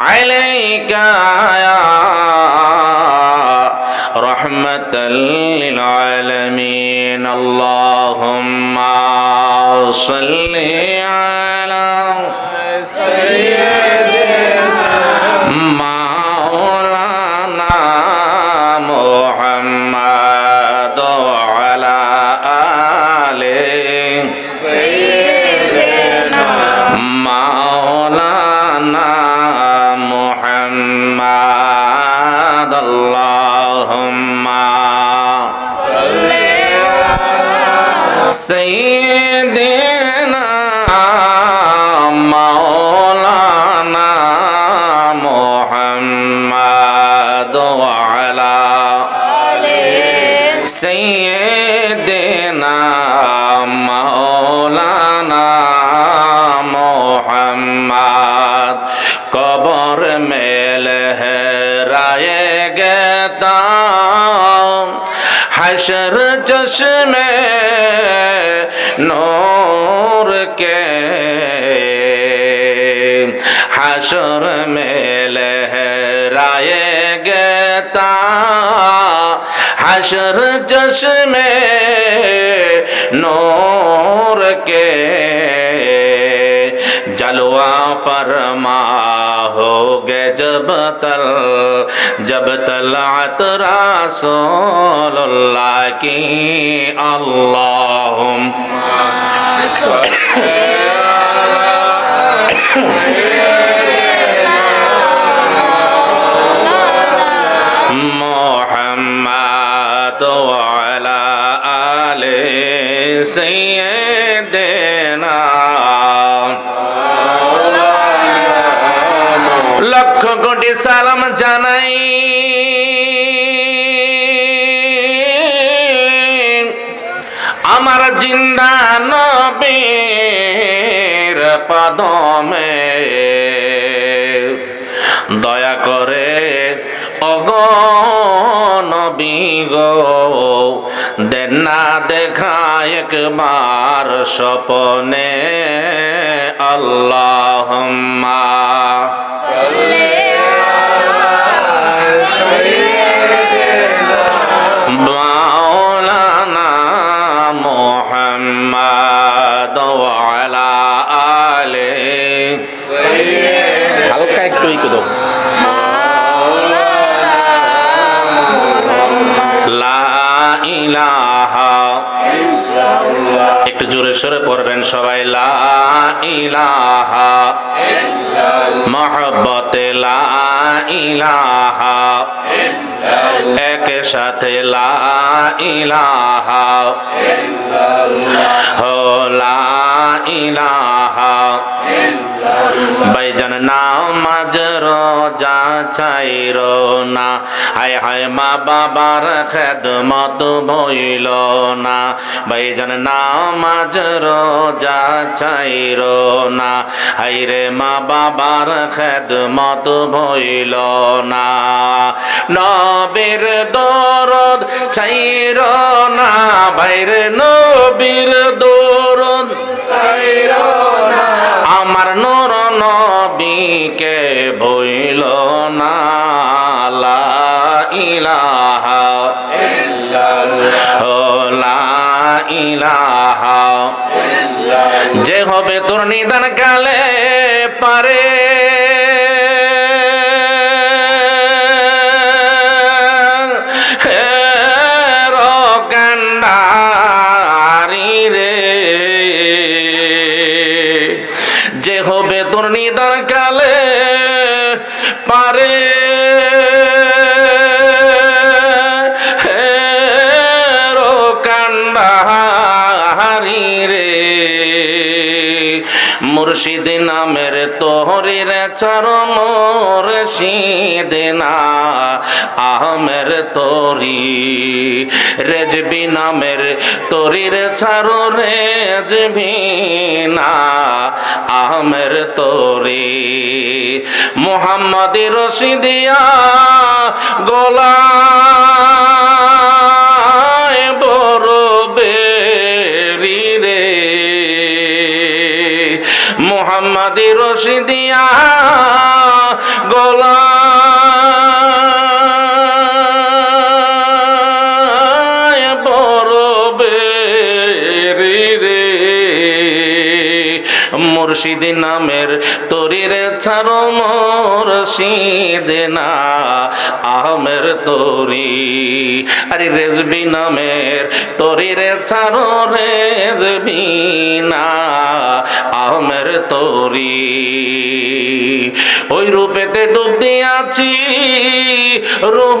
عليك يا رحمة للعالمين. اللهم صل على سيدنا مولانا محمد وعلى سيدنا مولانا محمد قبر ملہ رائے گیتا حشر چشمے के हसुर में राय गेता हसुर जश्न में नोर के जलवा फरमा होगे जब तल जब तलात रसूलुल्लाह की अल्लाह লক্ষ কোটি সালাম জানাই। আমার জিন্দা নবীর পদমে। দয়া করে অগ নবী গো, দেন দেখা একবার স্বপনে। আল্লাহ একটু জোরে সরে পড়বেন সবাই, লা ইলাহা। মহব্বতে লা ইলাহা। এক সাথে লা ইলাহা। হো ভাইজান নামাজ রোজা চাইরো না। হায় হায় মা বাবার খেদমত বইল না। ভাইজান নামাজ রোজা চাইরো না। হায় রে মা বাবার খেদমত বইল না। নবীর দরদ চাইরো না। বাইরে নবীর দরদ আমার নূর নবীকে বইল না ইলাহা লা ইলাহা যে হবে তোর নিদান কালে পারে। যে হবে তোর নিদার কালে পারে। মুর্শিদ নামের তোহরির চরম রশিদিনা আহমের তোরি রেজবি নামের তোরির ছাড়ো রেজবি না আহমের তোরি মোহাম্মদ রশিদিয়া গোলা কাদি দিয়া গোলা? মুর্শিদি নামের তরিরে ছাড়ো মুর্শিদ না আহমের তরি। আরে রেজবি নামের রে, ছাড়ো রেজবি না আহমের তরি। ওই রূপেতে ডুব দিয়াছি রুহ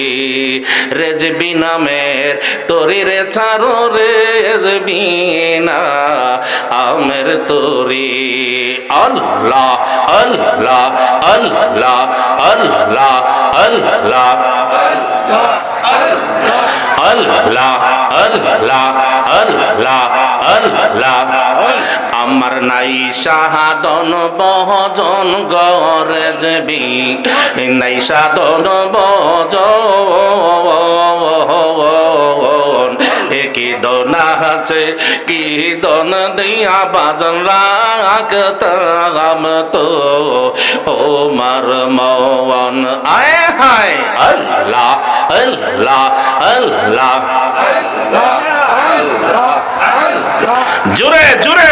রেজবি নামের তরিরে ছাড়ো রেজবি না, আমের তরি। আল্লাহ আল্লাহ আল্লাহ আল্লাহ আল্লাহ আল্লাহ আল্লাহ আল্লাহ আল্লাহ আমার নাই সাহাদন বহজন গরে যাবি। নাই সাধন বজন কি দন আছে, কি দন দিয়া বাজন রাখতাম তো। ও মার মন আয় হায় আল্লাহ আল্লাহ আল্লাহ। জুড়ে জুড়ে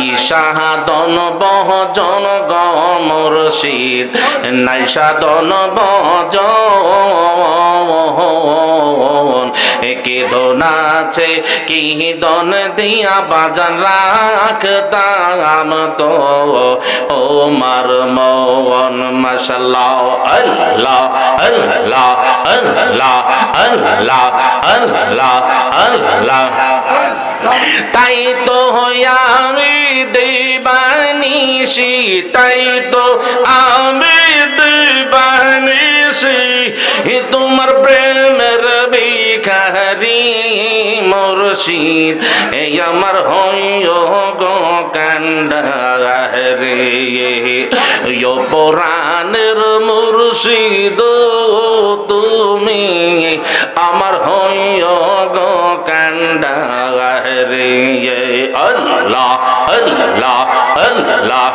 নাই সাহাদন বহজন গমরশিদ নাই সাধন বজন কে দোনাছে কি দন দিয়া বাজান রাখতাম তো। ও মার মন মশাল্লাহ আল্লাহ আল্লাহ আল্লাহ আল্লাহ আল্লাহ আল্লাহ। তাই তো আমি দেবানিসি তাই তো আমি দেবানিসি তোমার প্রেমের বিখারি মুর্শিদ এই আমার হইয় গো কান্ডা রে ইয়ো পুরাণের মুর্শিদ তুমি, আমার হইয় গো কান্ডা রে আল্লাহ আল্লাহ আল্লাহ